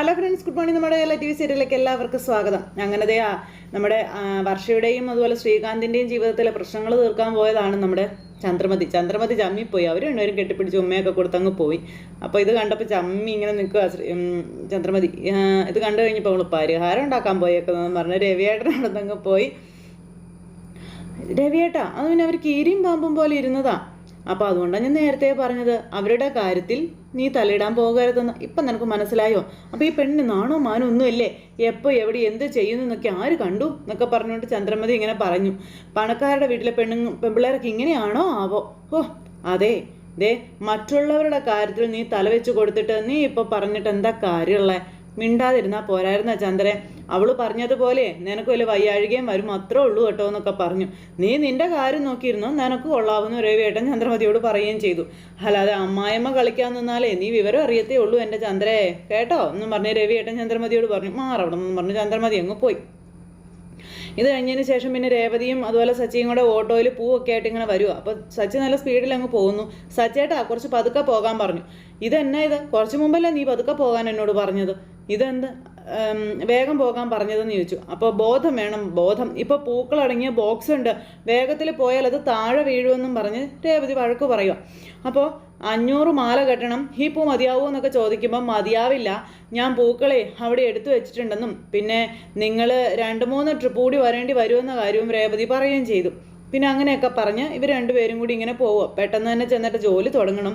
Hello friends good morning നമ്മുടെ എല്ലാ T V സീരിയലിലേക്ക് എല്ലാവർക്കും സ്വാഗതം. അങ്ങനെ ദേ ആ നമ്മുടെ വർഷയുടെയും അതുപോലെ ശ്രീകാന്തിന്റെയും ജീവിതത്തിലെ പ്രശ്നങ്ങൾ തീർക്കാൻ പോയതാണ് നമ്മുടെ ചന്ദ്രമതി. ചന്ദ്രമതി ചമ്മിപ്പോയി. അവർ രണ്ടുപേരും കെട്ടിപ്പിടിച്ച് ഉമ്മയൊക്കെ കൊടുത്തങ്ങ് പോയി. അപ്പോൾ ഇത് കണ്ടപ്പോൾ ചമ്മി ഇങ്ങനെ നിൽക്കുക ചന്ദ്രമതി. ഇത് കണ്ടു കഴിഞ്ഞപ്പോൾ അവൾ പരിഹാരം ഉണ്ടാക്കാൻ പോയേക്കുന്നതെന്ന് പറഞ്ഞ് രവിയേട്ടൻ നടന്നങ്ങ് പോയി. രവിയേട്ടാ അത് പിന്നെ അവർ കീരിയും പാമ്പും പോലെ ഇരുന്നതാ. അപ്പൊ അതുകൊണ്ടാണ് ഞാൻ നേരത്തെ പറഞ്ഞത്. അവരുടെ കാര്യത്തിൽ നീ തലയിടാൻ പോകരുതെന്ന് ഇപ്പം നിനക്ക് മനസ്സിലായോ? അപ്പോൾ ഈ പെണ്ണിന് നാണോ മാനോ ഒന്നുമില്ലേ? എപ്പോ എവിടെ എന്ത് ചെയ്യുന്നു എന്നൊക്കെ ആര് കണ്ടു? എന്നൊക്കെ പറഞ്ഞുകൊണ്ട് ചന്ദ്രമതി ഇങ്ങനെ പറഞ്ഞു. പണക്കാരുടെ വീട്ടിലെ പെണ്ണുങ്ങ പെൺപിള്ളേരൊക്കെ ഇങ്ങനെയാണോ ആവോ? ഓ അതെ. ദേ മറ്റുള്ളവരുടെ കാര്യത്തിൽ നീ തലവെച്ച് കൊടുത്തിട്ട് നീ ഇപ്പൊ പറഞ്ഞിട്ട് എന്താ കാര്യമുള്ളേ? മിണ്ടാതിരുന്നാ പോരായിരുന്ന ചന്ദ്രൻ. അവൾ പറഞ്ഞതുപോലെ നിനക്ക് വലിയ വയ്യാഴികയും വരും അത്രേ ഉള്ളൂ കേട്ടോ എന്നൊക്കെ പറഞ്ഞു. നീ നിന്റെ കാര്യം നോക്കിയിരുന്നു? നിനക്ക് കൊള്ളാവുന്ന രവിയേട്ടൻ ചന്ദ്രമതിയോട് പറയുകയും ചെയ്തു. അല്ലാതെ അമ്മായിമ്മ കളിക്കാൻ നിന്നാലേ നീ വിവരം അറിയത്തേ ഉള്ളൂ എന്റെ ചന്ദ്രേ. കേട്ടോ? എന്നും പറഞ്ഞ് രവിയേട്ടൻ ചന്ദ്രമതിയോട് പറഞ്ഞു മാറവിടെ എന്നും പറഞ്ഞു ചന്ദ്രമതി അങ്ങ് പോയി. ഇത് കഴിഞ്ഞതിന് ശേഷം പിന്നെ രേവതിയും അതുപോലെ സച്ചിയും കൂടെ ഓട്ടോയിൽ പൂവൊക്കെ ആയിട്ട് ഇങ്ങനെ വരുവാ. അപ്പോൾ സച്ചി നല്ല സ്പീഡിൽ അങ്ങ് പോകുന്നു. സച്ചേട്ടാ കുറച്ച് പതുക്കെ പോകാൻ പറഞ്ഞു. ഇതെന്നാ ഇത്? കുറച്ച് മുമ്പല്ലേ നീ പതുക്കെ പോകാൻ എന്നോട് പറഞ്ഞത്? ഇതെന്ത്? വേഗം പോകാൻ പറഞ്ഞതെന്ന് ചോദിച്ചു. അപ്പോൾ ബോധം വേണം ബോധം. ഇപ്പോൾ പൂക്കളടങ്ങിയ ബോക്സ് ഉണ്ട്. വേഗത്തിൽ പോയാൽ അത് താഴെ വീഴുമെന്നും പറഞ്ഞ് രേവതി വഴക്ക് പറയുക അപ്പോൾ അഞ്ഞൂറ് മാല കെട്ടണം ഈ പൂ മതിയാവൂ എന്നൊക്കെ ചോദിക്കുമ്പോൾ മതിയാവില്ല. ഞാൻ പൂക്കളെ അവിടെ എടുത്തു വെച്ചിട്ടുണ്ടെന്നും പിന്നെ നിങ്ങൾ രണ്ട് മൂന്ന് ട്രിപ്പ് കൂടി വരേണ്ടി വരുമെന്ന കാര്യവും രേവതി പറയുകയും ചെയ്തു. പിന്നെ അങ്ങനെയൊക്കെ പറഞ്ഞ് ഇവർ രണ്ടുപേരും കൂടി ഇങ്ങനെ പോവുക പെട്ടെന്ന് തന്നെ ചെന്നിട്ട് ജോലി തുടങ്ങണം.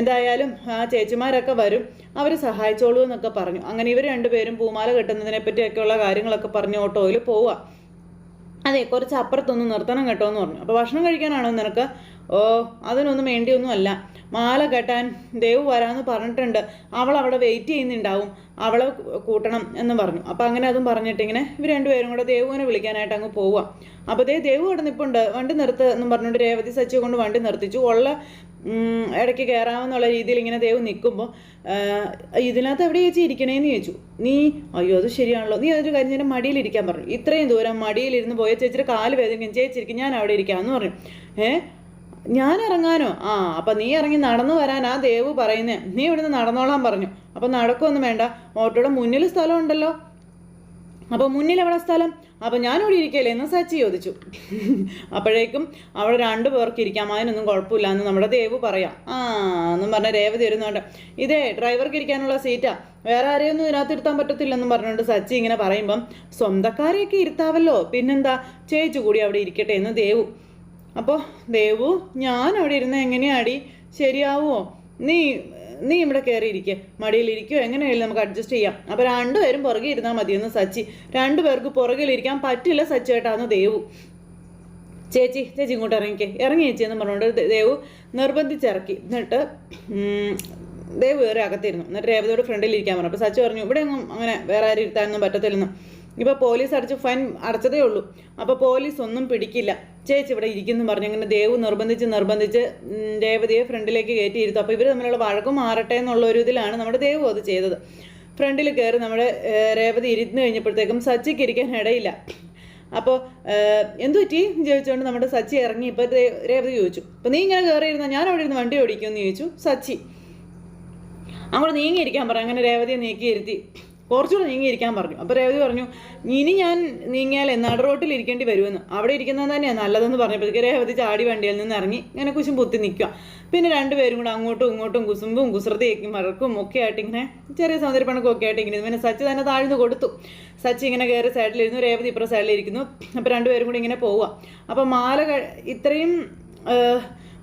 എന്തായാലും ആ ചേച്ചിമാരൊക്കെ വരും. അവർ സഹായിച്ചോളൂ എന്നൊക്കെ പറഞ്ഞു. അങ്ങനെ ഇവർ രണ്ടുപേരും പൂമാല കെട്ടുന്നതിനെ പറ്റിയൊക്കെയുള്ള കാര്യങ്ങളൊക്കെ പറഞ്ഞ് ഓട്ടോയിൽ പോവുക അതെ കുറച്ച് അപ്പുറത്തൊന്ന് നിർത്തണം കേട്ടോ എന്ന് പറഞ്ഞു. അപ്പോൾ ഭക്ഷണം കഴിക്കാനാണോ നിനക്ക്? ഓ അതിനൊന്നും വേണ്ടിയൊന്നും അല്ല മാല കെട്ടാൻ ദേവ് വരാമെന്ന് പറഞ്ഞിട്ടുണ്ട്. അവൾ അവിടെ വെയിറ്റ് ചെയ്യുന്നുണ്ടാവും. അവളെ കൂട്ടണം എന്ന് പറഞ്ഞു. അപ്പോൾ അങ്ങനെ അതും പറഞ്ഞിട്ട് ഇങ്ങനെ ഇവർ രണ്ടുപേരും കൂടെ ദേവുവിനെ വിളിക്കാനായിട്ട് അങ്ങ് പോവുക അപ്പോൾ ദേ ദേവ് ഇവിടെ നിൽപ്പുണ്ട് വണ്ടി നിർത്ത് എന്ന് പറഞ്ഞുകൊണ്ട് രേവതി സച്ചി കൊണ്ട് വണ്ടി നിർത്തിച്ചു. ഉള്ള ഇടയ്ക്ക് കയറാമെന്നുള്ള രീതിയിൽ ഇങ്ങനെ ദേവ് നിൽക്കുമ്പോൾ ഇതിനകത്ത് എവിടെ ചേച്ചി ഇരിക്കണേന്ന് ചോദിച്ചു. നീ അയ്യോ അത് ശരിയാണല്ലോ. നീ അതൊരു കാര്യം ഞാൻ മടിയിലിരിക്കാൻ പറഞ്ഞു. ഇത്രയും ദൂരം മടിയിലിരുന്ന് പോയ ചേച്ചിയുടെ കാൽ വേദനിക്കും. ചേച്ചിരിക്കും ഞാൻ അവിടെ ഇരിക്കാമെന്ന് പറഞ്ഞു. ഏ? ഞാൻ ഇറങ്ങാനോ ആ അപ്പം നീ ഇറങ്ങി നടന്നു വരാൻ ആ ദേവു പറയുന്നേ. നീ ഇവിടുന്ന് നടന്നോളാൻ പറഞ്ഞു. അപ്പം നടക്കുമൊന്നും വേണ്ട. ഓട്ടോയുടെ മുന്നിൽ സ്ഥലം ഉണ്ടല്ലോ അപ്പോൾ മുന്നിൽ എവിടെ സ്ഥലം? അപ്പോൾ ഞാനിവിടെ ഇരിക്കല്ലേ എന്ന് സച്ചി ചോദിച്ചു. അപ്പോഴേക്കും അവിടെ രണ്ടു പേർക്ക് ഇരിക്കാം. അതിനൊന്നും കുഴപ്പമില്ല എന്ന് നമ്മുടെ ദേവ് പറയാം. ആ എന്നും പറഞ്ഞ രേവതി വരുന്നുണ്ട്. ഇതേ ഡ്രൈവർക്ക് ഇരിക്കാനുള്ള സീറ്റാ. വേറെ ആരെയൊന്നും ഇതിനകത്ത് ഇരുത്താൻ പറ്റത്തില്ലെന്നും പറഞ്ഞുകൊണ്ട് സച്ചി ഇങ്ങനെ പറയുമ്പം സ്വന്തക്കാരെയൊക്കെ ഇരുത്താവല്ലോ. പിന്നെന്താ? ചേച്ചി കൂടി അവിടെ ഇരിക്കട്ടെ എന്ന് ദേവു അപ്പോൾ ദേവു ഞാൻ അവിടെ ഇരുന്ന് എങ്ങനെയാടി? ശരിയാവുമോ നീ നീ ഇവിടെ കയറിയിരിക്കുക മടിയിലിരിക്കുമോ എങ്ങനെയായാലും നമുക്ക് അഡ്ജസ്റ്റ് ചെയ്യാം. അപ്പോൾ രണ്ടുപേരും പുറകെ ഇരുന്നാൽ മതിയെന്ന് സച്ചി. രണ്ടുപേർക്ക് പുറകിലിരിക്കാൻ പറ്റില്ല സച്ചി ചേട്ടാന്ന് ദേവു. ചേച്ചി ചേച്ചി ഇങ്ങോട്ട് ഇറങ്ങിക്കേ. ഇറങ്ങി ചേച്ചി എന്ന് പറഞ്ഞുകൊണ്ട് ദേവു നിർബന്ധിച്ചിറക്കി. എന്നിട്ട് ദേവു ദേവ് വേറെ അകത്തിരുന്നു. എന്നിട്ട് രേവതിയോട് ഫ്രണ്ടിൽ ഇരിക്കാൻ പറഞ്ഞു. അപ്പോൾ സച്ചി പറഞ്ഞു ഇവിടെ ഒന്നും അങ്ങനെ വേറെ ആരും ഇരുത്താനൊന്നും പറ്റത്തില്ലെന്നും. ഇപ്പോൾ പോലീസ് അടിച്ച് ഫൈൻ അടച്ചതേ ഉള്ളൂ. അപ്പോൾ പോലീസ് ഒന്നും പിടിക്കില്ല. ചേച്ചി ഇവിടെ ഇരിക്കുന്നു പറഞ്ഞു. അങ്ങനെ ദേവ് നിർബന്ധിച്ച് നിർബന്ധിച്ച് രേവതിയെ ഫ്രണ്ടിലേക്ക് കയറ്റിയിരുത്തും അപ്പോൾ ഇവർ തമ്മിലുള്ള വഴക്ക് മാറട്ടെ എന്നുള്ള ഒരു ഇതിലാണ് നമ്മുടെ ദേവ് അത് ചെയ്തത്. ഫ്രണ്ടിൽ കയറി നമ്മുടെ രേവതി ഇരുന്ന് കഴിഞ്ഞപ്പോഴത്തേക്കും സച്ചിക്ക് ഇരിക്കാൻ ഇടയില്ല. അപ്പോൾ എന്തു പറ്റി ചോദിച്ചുകൊണ്ട് നമ്മുടെ സച്ചി ഇറങ്ങി. ഇപ്പോൾ രേവതി ചോദിച്ചു. അപ്പോൾ നീ ഇങ്ങനെ കയറിയിരുന്ന? ഞാൻ അവിടെ ഇരുന്ന് വണ്ടി ഓടിക്കുമെന്ന് ചോദിച്ചു. സച്ചി. അങ്ങോട്ട് നീങ്ങിയിരിക്കാൻ പറ. അങ്ങനെ രേവതിയെ നീക്കി ഇരുത്തി. കുറച്ചുകൂടെ നീങ്ങിയിരിക്കാൻ പറഞ്ഞു. അപ്പോൾ രേവതി പറഞ്ഞു ഇനി ഞാൻ നീങ്ങിയാൽ നട റോട്ടിൽ ഇരിക്കേണ്ടി വരുമെന്ന്. അവിടെ ഇരിക്കുന്നത് തന്നെയാണ് നല്ലതെന്ന് പറഞ്ഞപ്പോഴത്തേക്ക് രേവതി ചാടി വണ്ടിയിൽ നിന്ന് ഇറങ്ങി ഇങ്ങനെ കുശും പൊത്തി നിൽക്കുക പിന്നെ രണ്ടുപേരും കൂടെ അങ്ങോട്ടും ഇങ്ങോട്ടും കുസുമ്പും കുസൃതിയേക്കും മറക്കും ഒക്കെ ആയിട്ട് ഇങ്ങനെ ചെറിയ സൗന്ദര്യപ്പണക്കും ഒക്കെ ആയിട്ട് ഇങ്ങനെ പിന്നെ സച്ചി തന്നെ താഴ്ന്നു കൊടുത്തു. സച്ചി ഇങ്ങനെ കയറി സൈഡിലിരുന്നു രേവതി ഇപ്പുറം സൈഡിലിരിക്കുന്നു അപ്പോൾ രണ്ടുപേരും കൂടി ഇങ്ങനെ പോവുക അപ്പോൾ മാല ഇത്രയും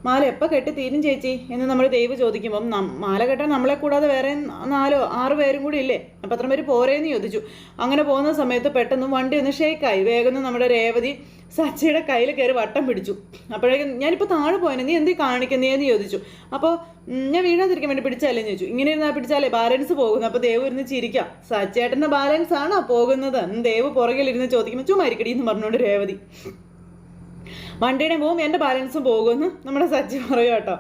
മാല എപ്പോൾ കെട്ടി തീരും ചേച്ചി എന്ന് നമ്മൾ ദൈവം ചോദിക്കുമ്പം മാല കെട്ടാൻ നമ്മളെ കൂടാതെ വേറെ നാലോ ആറ് പേരും കൂടി ഇല്ലേ? അപ്പം അത്ര പേര് പോരേന്ന് ചോദിച്ചു. അങ്ങനെ പോകുന്ന സമയത്ത് പെട്ടെന്ന് വണ്ടി ഒന്ന് ഷേക്കായി. വേഗം നമ്മുടെ രേവതി സച്ചിയുടെ കയ്യിൽ കയറി വട്ടം പിടിച്ചു. അപ്പോഴേക്കും ഞാനിപ്പോൾ താഴെ പോയനെ നീ എന്തീ കാണിക്കുന്നേന്ന് ചോദിച്ചു. അപ്പോൾ ഞാൻ വീഴാതിരിക്കാൻ വേണ്ടി പിടിച്ചാലേ ചോദിച്ചു. ഇങ്ങനെ ഇരുന്നാൽ പിടിച്ചാലേ ബാലൻസ് പോകുന്നു. അപ്പോൾ ദേവ് ഇരുന്ന് ചിരിക്കാം. സച്ചേട്ടന്റെ ബാലൻസ് ആണോ പോകുന്നത് ദേവ് പുറകിലിരുന്ന് ചോദിക്കുമ്പോൾ ചുമ്മാരിക്കടി എന്ന് പറഞ്ഞുകൊണ്ട് രേവതി. വണ്ടിയുടെ പോവും എന്റെ ബാലൻസും പോകുമെന്ന് നമ്മുടെ സച്ചി പറയും കേട്ടോ.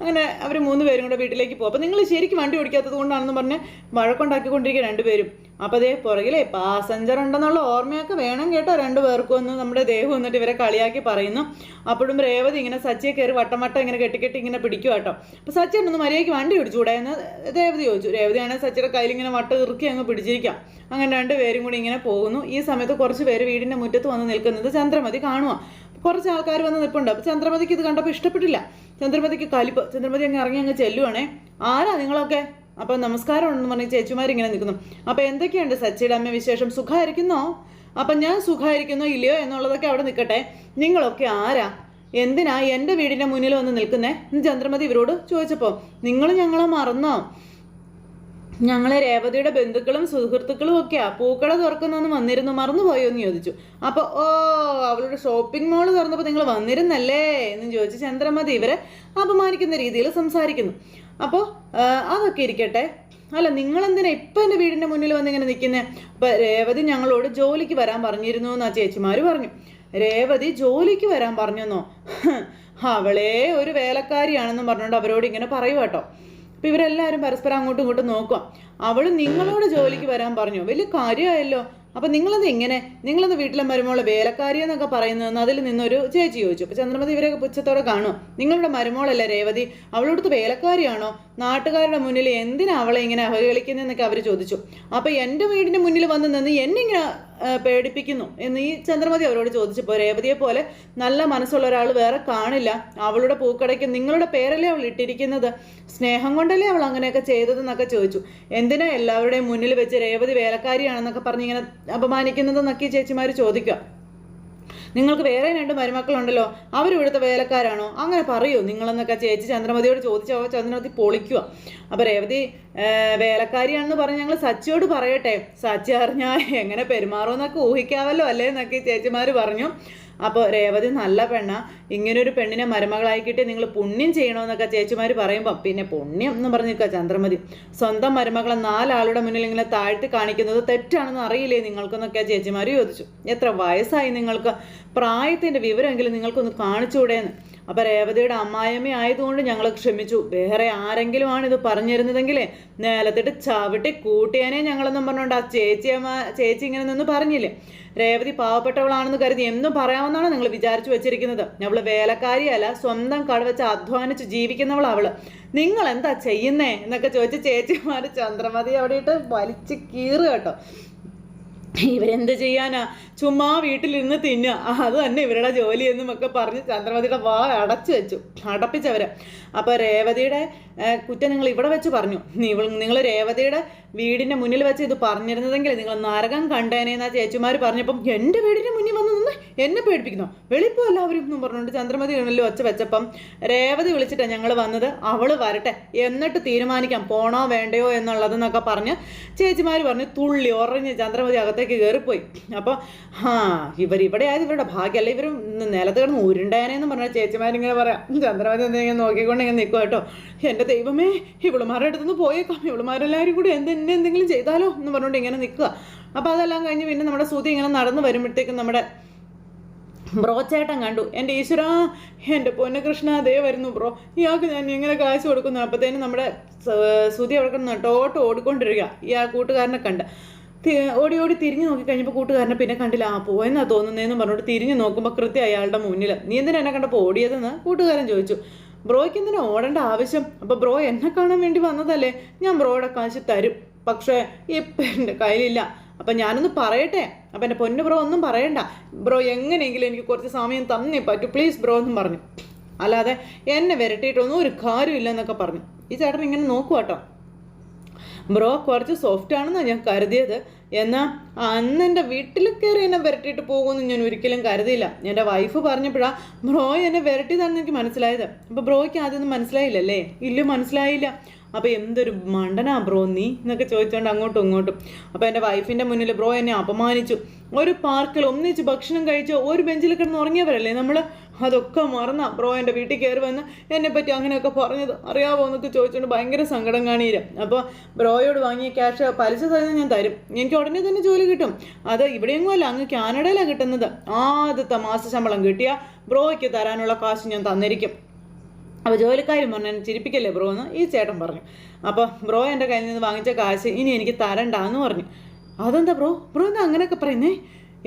അങ്ങനെ അവർ മൂന്ന് പേരും കൂടെ വീട്ടിലേക്ക് പോകും. അപ്പോൾ നിങ്ങൾ ശരിക്കും വണ്ടി ഓടിക്കാത്തത് കൊണ്ടാണെന്ന് പറഞ്ഞ് വഴക്കുണ്ടാക്കിക്കൊണ്ടിരിക്കുക രണ്ടുപേരും. അപ്പോൾ അതേ പുറകിലെ പാസഞ്ചർ ഉണ്ടെന്നുള്ള ഓർമ്മയൊക്കെ വേണം കേട്ടോ രണ്ടു പേർക്കും ഒന്ന് നമ്മുടെ ദേഹം എന്നിട്ട് ഇവരെ കളിയാക്കി പറയുന്നു. അപ്പോഴും രേവതി ഇങ്ങനെ സച്ചിയെ കയറി വട്ടം വട്ടം ഇങ്ങനെ കെട്ടിക്കെട്ടി ഇങ്ങനെ പിടിക്കും കേട്ടോ. അപ്പോൾ സച്ചി ഒന്ന് മര്യാദയ്ക്ക് വണ്ടി ഓടിച്ചുകൂടെ എന്ന് രേവതി ചോദിച്ചു. രേവതിയാണെങ്കിൽ സച്ചിയുടെ കയ്യിൽ ഇങ്ങനെ വട്ട ഇറുക്കി അങ്ങ് പിടിച്ചിരിക്കാം. അങ്ങനെ രണ്ടുപേരും കൂടി ഇങ്ങനെ പോകുന്നു. ഈ സമയത്ത് കുറച്ച് പേര് വീടിന്റെ മുറ്റത്ത് വന്ന് നിൽക്കുന്നത് ചന്ദ്രമതി കാണുക കുറച്ച് ആൾക്കാർ വന്ന് നിൽപ്പുണ്ട് അപ്പോൾ ചന്ദ്രമതിക്ക് ഇത് കണ്ടപ്പോൾ ഇഷ്ടപ്പെട്ടില്ല. ചന്ദ്രമതിക്ക് കലിപ്പ്. ചന്ദ്രമതി അങ്ങ് ഇറങ്ങി അങ്ങ് ചെല്ലുവാണേ. ആരാ നിങ്ങളൊക്കെ? അപ്പോൾ നമസ്കാരം ഉണ്ടെന്ന് പറഞ്ഞ് ചേച്ചിമാരിങ്ങനെ നിൽക്കുന്നു. അപ്പോൾ എന്തൊക്കെയുണ്ട് സച്ചിയുടെ അമ്മ വിശേഷം? സുഖമായിരിക്കുന്നോ? അപ്പം ഞാൻ സുഖമായിരിക്കുന്നോ ഇല്ലയോ എന്നുള്ളതൊക്കെ അവിടെ നിൽക്കട്ടെ. നിങ്ങളൊക്കെ ആരാ? എന്തിനാ എന്റെ വീടിന്റെ മുന്നിൽ വന്ന് നിൽക്കുന്നേ? ചന്ദ്രമതി ഇവരോട് ചോദിച്ചപ്പോൾ നിങ്ങൾ ഞങ്ങളെ മറന്നോ? ഞങ്ങളെ രേവതിയുടെ ബന്ധുക്കളും സുഹൃത്തുക്കളും ഒക്കെയാ പൂക്കട തുറക്കുന്നൊന്ന് വന്നിരുന്നു മറന്നുപോയോ എന്ന് ചോദിച്ചു. അപ്പോൾ ഓ അവളുടെ ഷോപ്പിംഗ് മോൾ തുറന്നപ്പോൾ നിങ്ങൾ വന്നിരുന്നല്ലേ എന്ന് ചോദിച്ച് ചന്ദ്രമതി ഇവരെ അപമാനിക്കുന്ന രീതിയിൽ സംസാരിക്കുന്നു. അപ്പോൾ അതൊക്കെ ഇരിക്കട്ടെ. അല്ല നിങ്ങളെന്തിനാ ഇപ്പം എന്റെ വീടിന്റെ മുന്നിൽ വന്ന് ഇങ്ങനെ നിൽക്കുന്നത് അപ്പോൾ രേവതി ഞങ്ങളോട് ജോലിക്ക് വരാൻ പറഞ്ഞിരുന്നു എന്ന് ആ ചേച്ചിമാർ പറഞ്ഞു. രേവതി ജോലിക്ക് വരാൻ പറഞ്ഞെന്നോ? അവളെ ഒരു വേലക്കാരിയാണെന്നും പറഞ്ഞുകൊണ്ട് അവരോട് ഇങ്ങനെ പറയുക കേട്ടോ അപ്പം ഇവരെല്ലാവരും പരസ്പരം അങ്ങോട്ടും ഇങ്ങോട്ടും നോക്കുക. അവൾ നിങ്ങളോട് ജോലിക്ക് വരാൻ പറഞ്ഞു. വലിയ കാര്യമായല്ലോ. അപ്പം നിങ്ങളത് എങ്ങനെ? നിങ്ങളത് വീട്ടിലെ മരുമോളെ വേലക്കാരി എന്നൊക്കെ പറയുന്നതെന്ന് അതിൽ നിന്നൊരു ചേച്ചി ചോദിച്ചു. അപ്പോൾ ചന്ദ്രമതി ഇവരൊക്കെ പുച്ഛത്തോടെ കാണും നിങ്ങളുടെ മരുമോളല്ല രേവതി? അവളടുത്ത് വേലക്കാരിയാണോ? നാട്ടുകാരുടെ മുന്നിൽ എന്തിനാ അവളെ ഇങ്ങനെ അവഹേളിക്കുന്നതെന്നൊക്കെ അവർ ചോദിച്ചു. അപ്പോൾ എന്റെ വീടിന്റെ മുന്നിൽ വന്ന് നിന്ന് എന്നെ ഇങ്ങനെ ആ, പേടിപ്പിക്കുന്നു. എന്ന് ഈ ചന്ദ്രമതി അവരോട് ചോദിച്ചപ്പോൾ രേവതിയെ പോലെ നല്ല മനസ്സുള്ള ഒരാൾ വേറെ കാണില്ല. അവളുടെ പൂക്കടയ്ക്ക് നിങ്ങളുടെ പേരല്ലേ അവൾ ഇട്ടിരിക്കുന്നത്? സ്നേഹം കൊണ്ടല്ലേ അവൾ അങ്ങനെയൊക്കെ ചെയ്തതെന്നൊക്കെ ചോദിച്ചു. എന്തിനാ എല്ലാവരുടെയും മുന്നിൽ വെച്ച് രേവതി വേലക്കാരിയാണെന്നൊക്കെ പറഞ്ഞ് ഇങ്ങനെ അപമാനിക്കുന്നതെന്നൊക്കെ ഈ ചേച്ചിമാർ ചോദിക്കുക. നിങ്ങൾക്ക് വേറെ രണ്ട് മരുമക്കളുണ്ടല്ലോ അവരിവിടുത്തെ വേലക്കാരാണോ? അങ്ങനെ പറയൂ. നിങ്ങളെന്നൊക്കെ ചേച്ചി ചന്ദ്രമതിയോട് ചോദിച്ചോ ചന്ദ്രമതി പൊളിക്കുക അപ്പോൾ രേവതി വേലക്കാരിയാണെന്ന് പറഞ്ഞ് ഞങ്ങൾ സച്ചിയോട് പറയട്ടെ. സച്ചി അറിഞ്ഞാൽ എങ്ങനെ പെരുമാറുമെന്നൊക്കെ ഊഹിക്കാവല്ലോ അല്ലേ എന്നൊക്കെ ചേച്ചിമാർ പറഞ്ഞു. അപ്പോൾ രേവതി നല്ല പെണ്ണ. ഇങ്ങനൊരു പെണ്ണിനെ മരുമകളായി കിട്ടി നിങ്ങൾ പുണ്യം ചെയ്യണമെന്നൊക്കെ ചേച്ചിമാർ പറയുമ്പോൾ പിന്നെ പുണ്യം എന്ന് പറഞ്ഞിരിക്കുക ചന്ദ്രമതി. സ്വന്തം മരുമകളെ നാലാളുടെ മുന്നിൽ ഇങ്ങനെ താഴ്ത്തി കാണിക്കുന്നത് തെറ്റാണെന്ന് അറിയില്ലേ നിങ്ങൾക്കെന്നൊക്കെ ചേച്ചിമാർ ചോദിച്ചു. എത്ര വയസ്സായി നിങ്ങൾക്ക്? പ്രായത്തിന്റെ വിവരമെങ്കിലും നിങ്ങൾക്കൊന്ന് കാണിച്ചുകൂടെയെന്ന് അപ്പോൾ രേവതിയുടെ അമ്മായിയമ്മ ആയതുകൊണ്ട് ഞങ്ങൾ ക്ഷമിച്ചു. വേറെ ആരെങ്കിലും ആണ് ഇത് പറഞ്ഞിരുന്നതെങ്കിൽ നേലത്തിട്ട് ചവിട്ടി കൂട്ടിയാനേ ഞങ്ങളെന്നും പറഞ്ഞുകൊണ്ട് ആ ചേച്ചിയമ്മ ചേച്ചി ഇങ്ങനെ നിന്ന് പറഞ്ഞില്ലേ? രേവതി പാവപ്പെട്ടവളാണെന്ന് കരുതി എന്നും പറയാമെന്നാണ് നിങ്ങൾ വിചാരിച്ചു വെച്ചിരിക്കുന്നത്. അവൾ വേലക്കാരിയല്ല സ്വന്തം കടവച്ച് അധ്വാനിച്ച് ജീവിക്കുന്നവൾ അവൾ. നിങ്ങൾ എന്താ ചെയ്യുന്നേ? എന്നൊക്കെ ചോദിച്ച ചേച്ചിമാർ ചന്ദ്രമതി അവിടെ ഇട്ട് വലിച്ച് കീറുക കേട്ടോ. ഇവരെന്ത് ചെയ്യാനാ? ചുമ്മാ വീട്ടിലിരുന്ന് തിന്നുക ആ, അത് തന്നെ ഇവരുടെ ജോലി എന്നും ഒക്കെ പറഞ്ഞ് ചന്ദ്രമതിയുടെ വാ അടച്ചു വെച്ചു. അടപ്പിച്ചവർ അപ്പോൾ രേവതിയുടെ കുറ്റം നിങ്ങൾ ഇവിടെ വെച്ച് പറഞ്ഞു. നിങ്ങൾ രേവതിയുടെ വീടിന്റെ മുന്നിൽ വെച്ച് ഇത് പറഞ്ഞിരുന്നതെങ്കിൽ നിങ്ങൾ നരകം കണ്ടേനേന്നാ ചേച്ചിമാർ പറഞ്ഞപ്പം എന്റെ വീടിന്റെ മുന്നിൽ വന്ന് നിന്ന് എന്നെ പേടിപ്പിക്കുന്നു. വെളിപ്പോ എല്ലാവരും എന്നും പറഞ്ഞുകൊണ്ട് ചന്ദ്രമതി ഉള്ളിൽ ഒച്ച വെച്ചപ്പം രേവതി വിളിച്ചിട്ടാണ് ഞങ്ങൾ വന്നത്. അവൾ വരട്ടെ. എന്നിട്ട് തീരുമാനിക്കാം. പോണോ വേണ്ടയോ എന്നുള്ളതെന്നൊക്കെ പറഞ്ഞ് ചേച്ചിമാർ പറഞ്ഞു തുള്ളി ഉറഞ്ഞ് ചന്ദ്രമതി അകത്തേക്ക് കയറിപ്പോയി. അപ്പോൾ ആ ഇവർ ഇവിടെ ആയത് ഇവരുടെ ഭാഗ്യമല്ല. ഇവർ നിലത്ത് കിടന്ന് ഉരുണ്ടായനെന്ന് പറഞ്ഞ ചേച്ചിമാരിങ്ങനെ പറയാം ചന്ദ്രമതി എന്തെങ്കിലും നോക്കിക്കൊണ്ട് ഇങ്ങനെ നിൽക്കുക കേട്ടോ. എന്റെ ദൈവമേ ഇവളുമാരുടെ അടുത്തുനിന്ന് പോയേക്കാം. ഇവളുമാരെല്ലാവരും കൂടി എന്ത് എന്നെ എന്തെങ്കിലും ചെയ്താലോ? എന്ന് പറഞ്ഞുകൊണ്ട് ഇങ്ങനെ നിൽക്കുക അപ്പോൾ അതെല്ലാം കഴിഞ്ഞ് പിന്നെ നമ്മുടെ സുതി ഇങ്ങനെ നടന്നു വരുമ്പോഴത്തേക്കും നമ്മുടെ ബ്രോ ചേട്ടൻ കണ്ടു. എന്റെ ഈശ്വര എന്റെ പൊന്നകൃഷ്ണ അതേ വരുന്നു ബ്രോ. ഇയാൾക്ക് ഞാൻ ഇങ്ങനെ കാശ് കൊടുക്കുന്നു. അപ്പോഴത്തേനും നമ്മുടെ സുതി അവിടെ കിടന്ന് ടോട്ട് ഓടിക്കൊണ്ടിരിക്കുക ഈ ആ കൂട്ടുകാരനെ കണ്ട്. ഓടി ഓടി തിരിഞ്ഞു നോക്കി കഴിഞ്ഞപ്പോൾ കൂട്ടുകാരനെ പിന്നെ കണ്ടില്ല ആ പോയെന്നാ തോന്നുന്നതെന്ന് പറഞ്ഞോട്ട് തിരിഞ്ഞു നോക്കുമ്പോൾ കൃത്യം അയാളുടെ മുന്നിൽ നീ എന്തിനാ എന്നെ കണ്ടപ്പോൾ ഓടിയതെന്ന്? കൂട്ടുകാരൻ ചോദിച്ചു. ബ്രോയ്ക്ക് എന്തിനാ ഓടേണ്ട ആവശ്യം? അപ്പോൾ ബ്രോ എന്നെ കാണാൻ വേണ്ടി വന്നതല്ലേ? ഞാൻ ബ്രോയുടെ കാശ് തരും. പക്ഷേ ഇപ്പം എന്റെ കയ്യിലില്ല. അപ്പം ഞാനൊന്ന് പറയട്ടെ? അപ്പം എന്റെ പൊന്നു ബ്രോ ഒന്നും പറയണ്ട. ബ്രോ എങ്ങനെയെങ്കിലും എനിക്ക് കുറച്ച് സമയം തന്നേ പറ്റൂ. പ്ലീസ് ബ്രോ എന്നും പറഞ്ഞു. അല്ലാതെ എന്നെ വിരട്ടിയിട്ടൊന്നും ഒരു കാര്യമില്ല എന്നൊക്കെ പറഞ്ഞു. ഈ ചേട്ടൻ ഇങ്ങനെ നോക്കുക കേട്ടോ ബ്രോ കുറച്ച് സോഫ്റ്റ് ആണെന്നാണ് ഞാൻ കരുതിയത്. എന്നാൽ അന്ന് എന്റെ വീട്ടിൽ കയറി എന്നെ വിരട്ടിയിട്ട് പോകുമെന്ന് ഞാൻ ഒരിക്കലും കരുതിയില്ല. എന്റെ വൈഫ് പറഞ്ഞപ്പോഴാണ് ബ്രോ എന്നെ വിരട്ടിയതാണെന്ന് എനിക്ക് മനസ്സിലായത്. അപ്പോൾ ബ്രോയ്ക്ക് ആദ്യമൊന്നും മനസ്സിലായില്ലല്ലേ? ഇല്ല മനസ്സിലായില്ല. അപ്പോൾ എന്തൊരു മണ്ടനാ ബ്രോ നീ എന്നൊക്കെ ചോദിച്ചുകൊണ്ട് അങ്ങോട്ടും ഇങ്ങോട്ടും. അപ്പോൾ എന്റെ വൈഫിന്റെ മുന്നിൽ ബ്രോ എന്നെ അപമാനിച്ചു. ഒരു പാർക്കിൽ ഒന്നിച്ച് ഭക്ഷണം കഴിച്ച് ഒരു ബെഞ്ചിൽ കിടന്ന് ഉറങ്ങിയവരല്ലേ നമ്മൾ അതൊക്കെ മറന്ന ബ്രോ എന്റെ വീട്ടിൽ കയറി വന്ന് എന്നെ പറ്റി അങ്ങനെയൊക്കെ പറഞ്ഞത്. അറിയാവോ എന്നൊക്കെ ചോദിച്ചുകൊണ്ട് ഭയങ്കര സങ്കടം കാണിയില്ല. അപ്പോൾ ബ്രോയോട് വാങ്ങിയ ക്യാഷ് പലിശ സഹിതം ഞാൻ തരും. എനിക്ക് ഉടനെ തന്നെ ജോലി കിട്ടും. അത് ഇവിടെയെങ്കിലും അല്ല അങ്ങ് കാനഡയിലാണ് കിട്ടുന്നത്. ആദ്യത്തെ മാസ ശമ്പളം കിട്ടിയ ബ്രോയ്ക്ക് തരാനുള്ള കാശ് ഞാൻ തന്നിരിക്കും. അപ്പോൾ ജോലിക്കാരി പറഞ്ഞു ചിരിപ്പിക്കല്ലേ ബ്രോ എന്ന് ഈ ചേട്ടൻ പറഞ്ഞു. അപ്പോൾ ബ്രോ എന്റെ കയ്യിൽ നിന്ന് വാങ്ങിച്ച കാശ് ഇനി എനിക്ക് തരണ്ടാന്ന് പറഞ്ഞു. അതെന്താ ബ്രോ? ബ്രോ എന്താ അങ്ങനെയൊക്കെ പറയുന്നേ?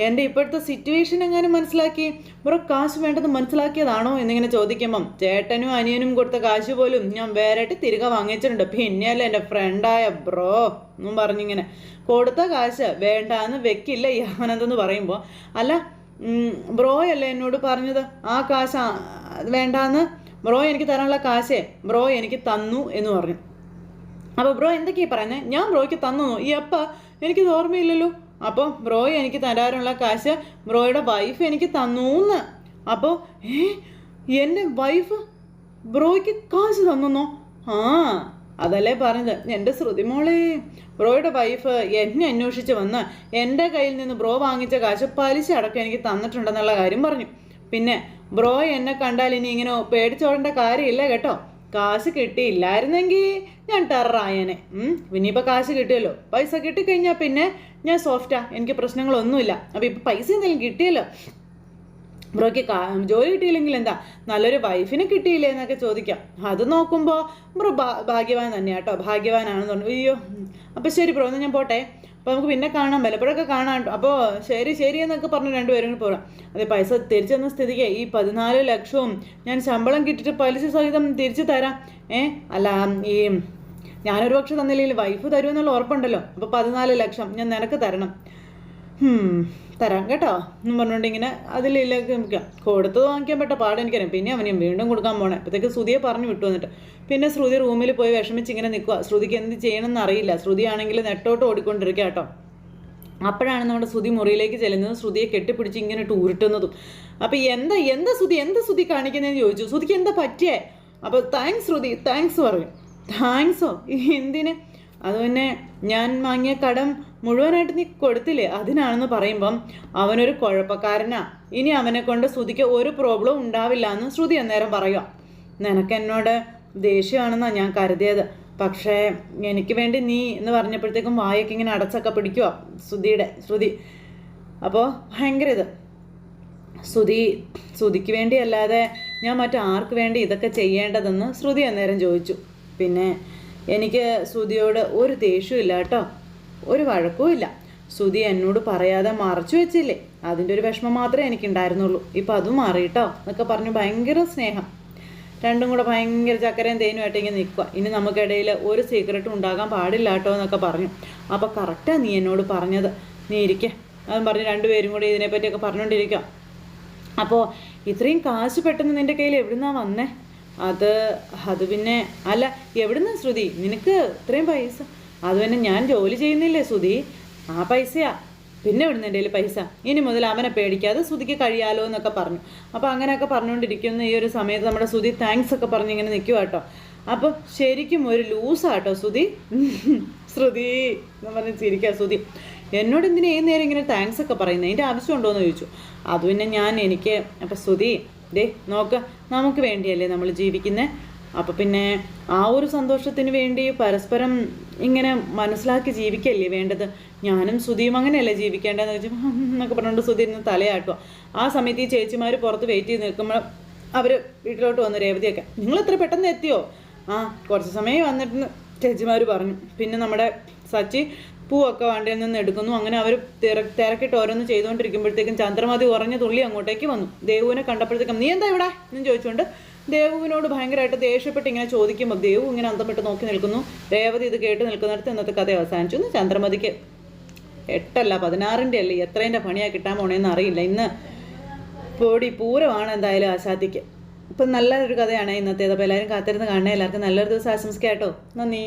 എന്റെ ഇപ്പോഴത്തെ സിറ്റുവേഷൻ എങ്ങനെ മനസ്സിലാക്കി? ബ്രോ കാശ് വേണ്ടത് മനസ്സിലാക്കിയതാണോ എന്നിങ്ങനെ ചോദിക്കുമ്പം ചേട്ടനും അനിയനും കൊടുത്ത കാശ് പോലും ഞാൻ വേറെയായിട്ട് തിരികെ വാങ്ങിച്ചിട്ടുണ്ട്. പിന്നെയല്ല എന്റെ ഫ്രണ്ടായ ബ്രോ എന്നും പറഞ്ഞിങ്ങനെ. കൊടുത്ത കാശ് വേണ്ട എന്ന് വെക്കില്ല ഈ പറയുമ്പോൾ അല്ല ബ്രോയല്ലേ എന്നോട് പറഞ്ഞത്? ആ കാശ് വേണ്ടാന്ന്? ബ്രോ എനിക്ക് തരാനുള്ള കാശേ ബ്രോ എനിക്ക് തന്നു എന്ന് പറഞ്ഞു. അപ്പോൾ ബ്രോ എന്തൊക്കെയാണ് പറയുന്നത് ഞാൻ ബ്രോയ്ക്ക് തന്നു. ഈ അപ്പ എനിക്കിത് ഓർമ്മയില്ലല്ലോ. അപ്പോൾ ബ്രോ എനിക്ക് തരാനുള്ള കാശ് ബ്രോയുടെ വൈഫ് എനിക്ക് തന്നൂന്ന്. അപ്പോൾ ഏ എന്റെ വൈഫ് ബ്രോയ്ക്ക് കാശ് തന്നോ ആ അതല്ലേ പറഞ്ഞത്. എന്റെ ശ്രുതി മോളെ ബ്രോയുടെ വൈഫ് എന്നെ അന്വേഷിച്ച് വന്ന് എന്റെ കയ്യിൽ നിന്ന് ബ്രോ വാങ്ങിച്ച കാശ് പലിശ അടക്കം എനിക്ക് തന്നിട്ടുണ്ടെന്നുള്ള കാര്യം പറഞ്ഞു. പിന്നെ ബ്രോ എന്നെ കണ്ടാൽ ഇനി ഇങ്ങനെ പേടിച്ചോടേണ്ട കാര്യമില്ല കേട്ടോ. കാശ് കിട്ടിയില്ലായിരുന്നെങ്കിൽ ഞാൻ ടെററായനെ പിന്നെ കാശ് കിട്ടിയല്ലോ. പൈസ കിട്ടിക്കഴിഞ്ഞാൽ പിന്നെ ഞാൻ സോഫ്റ്റാ. എനിക്ക് പ്രശ്നങ്ങളൊന്നുമില്ല. അപ്പോൾ ഇപ്പം പൈസ എന്തെങ്കിലും കിട്ടിയല്ലോ. ബ്രോയ്ക്ക് ജോലി കിട്ടിയില്ലെങ്കിൽ എന്താ? നല്ലൊരു വൈഫിനെ കിട്ടിയില്ലേ എന്നൊക്കെ ചോദിക്കാം. അത് നോക്കുമ്പോൾ ബ്രോ ഭാഗ്യവാൻ തന്നെയാട്ടോ ഭാഗ്യവാനാണെന്നുണ്ട് അയ്യോ. അപ്പോൾ ശരി ബ്രോ എന്നാൽ ഞാൻ പോട്ടെ. അപ്പോൾ നമുക്ക് പിന്നെ കാണാം. വല്ലപ്പോഴൊക്കെ കാണാം. അപ്പോൾ ശരി ശരി എന്നൊക്കെ പറഞ്ഞ് രണ്ടുപേരും കൂടി പോകാം അതെ പൈസ തിരിച്ചു തന്ന സ്ഥിതിക്ക് ഈ പതിനാല് ലക്ഷവും ഞാൻ ശമ്പളം കിട്ടിയിട്ട് പലിശ സഹിതം തിരിച്ചു തരാം. ഏ? അല്ല ഈ ഞാനൊരു പക്ഷെ തന്നില്ലെങ്കിൽ വൈഫ് തരുമെന്നുള്ള ഉറപ്പുണ്ടല്ലോ. അപ്പോൾ പതിനാല് ലക്ഷം ഞാൻ നിനക്ക് തരണം. തരാം കേട്ടോ. എന്നും പറഞ്ഞുകൊണ്ട് ഇങ്ങനെ അതിലേക്ക് നിൽക്കാം കൊടുത്തത് വാങ്ങിക്കാൻ പറ്റ പാട് എനിക്കറിയാം. പിന്നെ അവനെയും വീണ്ടും കൊടുക്കാൻ പോണേ. അപ്പോഴത്തേക്ക് ശ്രുതിയെ പറഞ്ഞു വിട്ടു വന്നിട്ട് പിന്നെ ശ്രുതി റൂമിൽ പോയി വിഷമിച്ച് ഇങ്ങനെ നിൽക്കുക. ശ്രുതിക്ക് എന്ത് ചെയ്യണമെന്ന് അറിയില്ല. ശ്രുതി ആണെങ്കിൽ നെട്ടോട്ട് ഓടിക്കൊണ്ടിരിക്കുക കേട്ടോ. അപ്പോഴാണ് നമ്മുടെ ശ്രുതി മുറിയിലേക്ക് ചെല്ലുന്നത്. ശ്രുതിയെ കെട്ടിപ്പിടിച്ച് ഇങ്ങനെ ടൂരിട്ടുന്നതും അപ്പോൾ എന്താ എന്താ ശ്രുതി എന്താ ശ്രുതി കാണിക്കുന്നതെന്ന് ചോദിച്ചു. ശ്രുതിക്ക് എന്താ പറ്റിയേ? അപ്പോൾ താങ്ക്സ് ശ്രുതി താങ്ക്സ് പറയും. താങ്ക്സോ എന്തിന്? അത് പിന്നെ ഞാൻ വാങ്ങിയ കടം മുഴുവനായിട്ട് നീ കൊടുത്തില്ലേ? അതിനാണെന്ന് പറയുമ്പം അവനൊരു കുഴപ്പക്കാരനാ. ഇനി അവനെ കൊണ്ട് ശ്രുതിക്ക് ഒരു പ്രോബ്ലം ഉണ്ടാവില്ല എന്ന് ശ്രുതി അന്നേരം പറയുക നിനക്ക് എന്നോട് ദേഷ്യമാണെന്നാണ് ഞാൻ കരുതിയത്. പക്ഷേ എനിക്ക് വേണ്ടി നീ എന്ന് പറഞ്ഞപ്പോഴത്തേക്കും വായൊക്കെ ഇങ്ങനെ അടച്ചൊക്കെ പിടിക്കുക ശ്രുതിയുടെ ശ്രുതി. അപ്പോൾ ഭയങ്കര ഇത്. ശ്രുതി ശ്രുതിക്ക് വേണ്ടി അല്ലാതെ ഞാൻ മറ്റാർക്ക് വേണ്ടി ഇതൊക്കെ ചെയ്യേണ്ടതെന്ന് ശ്രുതി അന്നേരം ചോദിച്ചു. പിന്നെ എനിക്ക് ശ്രുതിയോട് ഒരു ദേഷ്യവും ഇല്ല കേട്ടോ. ഒരു വഴക്കുമില്ല ശ്രുതി എന്നോട് പറയാതെ മറച്ചു വെച്ചില്ലേ? അതിന്റെ ഒരു വിഷമം മാത്രമേ എനിക്കുണ്ടായിരുന്നുള്ളൂ. ഇപ്പം അതും മാറി കേട്ടോ എന്നൊക്കെ പറഞ്ഞു ഭയങ്കര സ്നേഹം. രണ്ടും കൂടെ ഭയങ്കര ചക്കരയും തേനുമായിട്ട് ഇങ്ങനെ നിൽക്കുക ഇനി നമുക്കിടയിൽ ഒരു സീക്രട്ടും ഉണ്ടാകാൻ പാടില്ല കേട്ടോ എന്നൊക്കെ പറഞ്ഞു. അപ്പോൾ കറക്റ്റാണ് നീ എന്നോട് പറഞ്ഞത്. നീ ഇരിക്കേ. അതും പറഞ്ഞ് രണ്ടുപേരും കൂടി ഇതിനെപ്പറ്റിയൊക്കെ പറഞ്ഞുകൊണ്ടിരിക്കുക അപ്പോൾ ഇത്രയും കാശ് പെട്ടെന്ന് നിന്റെ കയ്യിൽ എവിടുന്നാ വന്നേ? അത് അത് പിന്നെ അല്ല എവിടുന്ന ശ്രുതി? നിനക്ക് ഇത്രയും പൈസ? അത് പിന്നെ ഞാൻ ജോലി ചെയ്യുന്നില്ലേ ശ്രുതി? ആ പൈസയാ. പിന്നെ എവിടുന്ന് എന്റെ പൈസ? ഇനി മുതൽ അവനെ പേടിക്കാതെ ശ്രുതിക്ക് കഴിയാലോ എന്നൊക്കെ പറഞ്ഞു. അപ്പോൾ അങ്ങനെയൊക്കെ പറഞ്ഞുകൊണ്ടിരിക്കുന്ന ഈ ഒരു സമയത്ത് നമ്മുടെ ശ്രുതി താങ്ക്സ് ഒക്കെ പറഞ്ഞ് ഇങ്ങനെ നിൽക്കുക കേട്ടോ. അപ്പോൾ ശരിക്കും ഒരു ലൂസാട്ടോ ശ്രുതി. ശ്രുതി എന്ന് പറഞ്ഞ് ചിരിക്കുക ശ്രുതി. എന്നോട് എന്തിനാ ഈ നേരം ഇങ്ങനെ താങ്ക്സ് ഒക്കെ പറയുന്നത് അതിന്റെ ആവശ്യം എന്ന് ചോദിച്ചു. അത് പിന്നെ ഞാൻ എനിക്ക് അപ്പം ശ്രുതി ദേ നോക്ക് നമുക്ക് വേണ്ടിയല്ലേ നമ്മൾ ജീവിക്കുന്നത് അപ്പം പിന്നെ ആ ഒരു സന്തോഷത്തിന് വേണ്ടി പരസ്പരം ഇങ്ങനെ മനസ്സിലാക്കി ജീവിക്കല്ലേ വേണ്ടത്? ഞാനും സുധിയും അങ്ങനെയല്ലേ ജീവിക്കേണ്ടതെന്ന് വെച്ചാൽ എന്നൊക്കെ പറഞ്ഞുകൊണ്ട് സുധി ഇന്ന് തലയാട്ടുക ആ സമയത്ത് ഈ ചേച്ചിമാർ പുറത്ത് വെയിറ്റ് ചെയ്ത് നിൽക്കുമ്പോൾ അവർ വീട്ടിലോട്ട് വന്നു രേവതിയൊക്കെ നിങ്ങൾ എത്ര പെട്ടെന്ന് എത്തിയോ? ആ കുറച്ച് സമയം വന്നിട്ട് ചേച്ചിമാർ പറഞ്ഞു. പിന്നെ നമ്മുടെ സച്ചി പൂവൊക്കെ വണ്ടിയിൽ നിന്ന് എടുക്കുന്നു. അങ്ങനെ അവർ തിര തിരക്കിട്ട് ഓരോന്ന് ചെയ്തുകൊണ്ടിരിക്കുമ്പോഴത്തേക്കും ചന്ദ്രമതി ഉറഞ്ഞ തുള്ളി അങ്ങോട്ടേക്ക് വന്നു. ദേവുവിനെ കണ്ടപ്പോഴത്തേക്കും നീ എന്താ ഇവിടെ? എന്ന് ചോദിച്ചുകൊണ്ട് ദേവുവിനോട് ഭയങ്കരമായിട്ട് ദേഷ്യപ്പെട്ട് ഇങ്ങനെ ചോദിക്കുമ്പോൾ ദേവു ഇങ്ങനെ അന്തം വിട്ട് നോക്കി നിൽക്കുന്നു. രേവതി ഇത് കേട്ട് നിൽക്കുന്നിടത്ത് ഇന്നത്തെ കഥ അവസാനിച്ചു. ചന്ദ്രമതിക്ക് എട്ടല്ല പതിനാറിന്റെ അല്ലേ? എത്രേന്റെ പണിയാണ് കിട്ടാൻ പോണേന്ന് അറിയില്ല. ഇന്ന് പൊടി പൂരമാണ് എന്തായാലും ആശാദിക്ക് ഇപ്പം നല്ലൊരു കഥയാണ് ഇന്നത്തേത്. അപ്പോൾ എല്ലാവരും കാത്തിരുന്ന് കാണണേ. എല്ലാവർക്കും നല്ലൊരു ദിവസം ആശംസിക്കാം കേട്ടോ. നന്ദി.